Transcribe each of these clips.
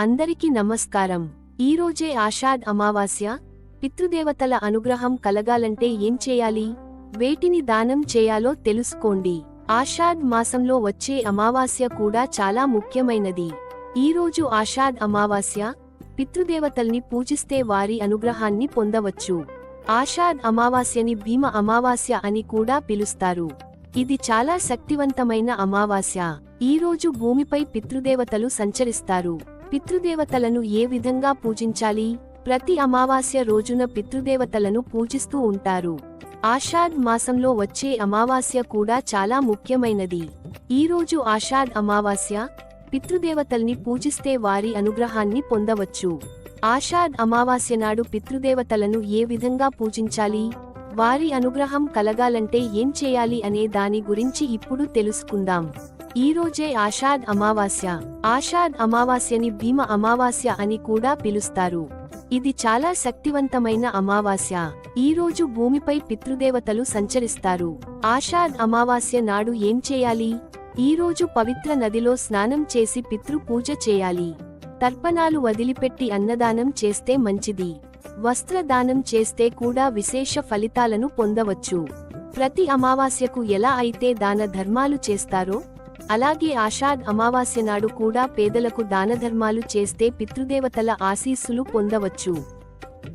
అందరికీ నమస్కారం. ఈరోజే ఆషాఢ్ అమావాస్య పితృదేవతల అనుగ్రహం కలగాలంటే ఏం చేయాలి? వేటిని దానం చేయాలో తెలుసుకోండి. ఆషాఢ్ మాసంలో వచ్చే అమావాస్య కూడా చాలా ముఖ్యమైనది. ఈరోజు ఆషాఢ్ అమావాస్య పితృదేవతల్ని పూజిస్తే వారి అనుగ్రహాన్ని పొందవచ్చు. ఆషాఢ్ అమావాస్యని భీమ అమావాస్య అని కూడా పిలుస్తారు. ఇది చాలా శక్తివంతమైన అమావాస్య. ఈరోజు భూమిపై పితృదేవతలు సంచరిస్తారు. పితృదేవతలను ఏ విధంగా పూజించాలి? ప్రతి అమావాస్య రోజున పితృదేవతలను పూజిస్తూ ఉంటారు. ఆషాఢ్ మాసంలో వచ్చే అమావాస్య కూడా చాలా ముఖ్యమైనది. ఈరోజు ఆషాఢ్ అమావాస్య పితృదేవతల్ని పూజిస్తే వారి అనుగ్రహాన్ని పొందవచ్చు. ఆషాఢ్ అమావాస్య నాడు పితృదేవతలను ఏ విధంగా పూజించాలి? వారి అనుగ్రహం కలగాలంటే ఏం చేయాలి అనే దాని గురించి ఇప్పుడు తెలుసుకుందాం. ఈరోజే ఆషాఢ్ అమావాస్య. ఆషాఢ్ అమావాస్యని భీమ అమావాస్య అని కూడా పిలుస్తారు. ఇది చాలా శక్తివంతమైన అమావాస్య. ఈ రోజు భూమిపై పితృదేవతలు సంచరిస్తారు. ఆషాఢ్ అమావాస్య నాడు ఏం చేయాలి? ఈ రోజు పవిత్ర నదిలో స్నానం చేసి పితృ పూజ చేయాలి. తర్పణాలు వదిలిపెట్టి అన్నదానం చేస్తే మంచిది. వస్త్రదానం చేస్తే కూడా విశేష ఫలితాలను పొందవచ్చు. ప్రతి అమావాస్యకు ఎలా అయితే దాన ధర్మాలు చేస్తారో అలాగే ఆషాఢ్ అమావాస్య నాడు కూడా పేదలకు దానధర్మాలు చేస్తే పితృదేవతల ఆశీస్సులు పొందవచ్చు.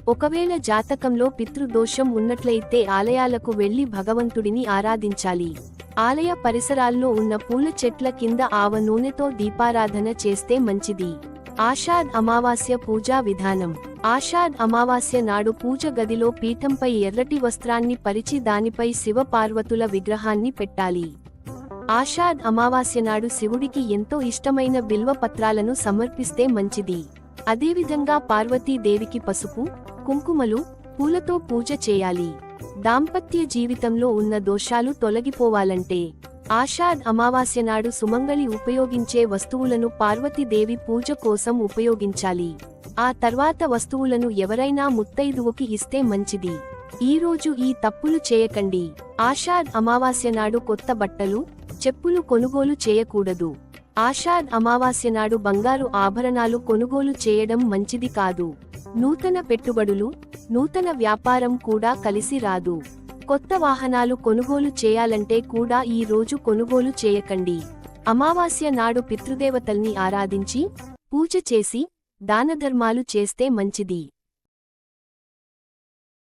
ఒకవేళ జాతకంలో పితృదోషం ఉన్నట్లయితే ఆలయాలకు వెళ్ళి భగవంతుడిని ఆరాధించాలి. ఆలయ పరిసరాల్లో ఉన్న పూల చెట్ల కింద ఆవ నూనెతో దీపారాధన చేస్తే మంచిది. ఆషాద్ అమావాస్య పూజా విధానం. ఆషాద్ అమావాస్య నాడు పూజ గదిలో పీఠంపై ఎర్రటి వస్త్రాన్ని పరిచి దానిపై శివ పార్వతుల విగ్రహాన్ని పెట్టాలి. ఆషాఢ్ అమావాస్య నాడు శివుడికి ఎంతో ఇష్టమైన బిల్వ పత్రాలను సమర్పిస్తే మంచిది. అదేవిధంగా పార్వతీదేవికి పసుపు కుంకుమలు పూలతో పూజ చేయాలి. దాంపత్య జీవితంలో ఉన్న దోషాలు తొలగిపోవాలంటే ఆషాఢ్ అమావాస్య నాడు సుమంగళి ఉపయోగించే వస్తువులను పార్వతీదేవి పూజ కోసం ఉపయోగించాలి. ఆ తర్వాత వస్తువులను ఎవరైనా ముత్తైదువుకి ఇస్తే మంచిది. ఈరోజు ఈ తప్పులు చేయకండి. ఆషాఢ్ అమావాస్య నాడు కొత్త బట్టలు చెప్పులు కొనుగోలు చేయకూడదు. ఆషాఢ్ అమావాస్య నాడు బంగారు ఆభరణాలు కొనుగోలు చేయడం మంచిది కాదు. నూతన పెట్టుబడులు నూతన వ్యాపారం కూడా కలిసి రాదు. కొత్త వాహనాలు కొనుగోలు చేయాలంటే కూడా ఈ రోజు కొనుగోలు చేయకండి. అమావాస్య నాడు పితృదేవతల్ని ఆరాధించి పూజ చేసి దానధర్మాలు చేస్తే మంచిది.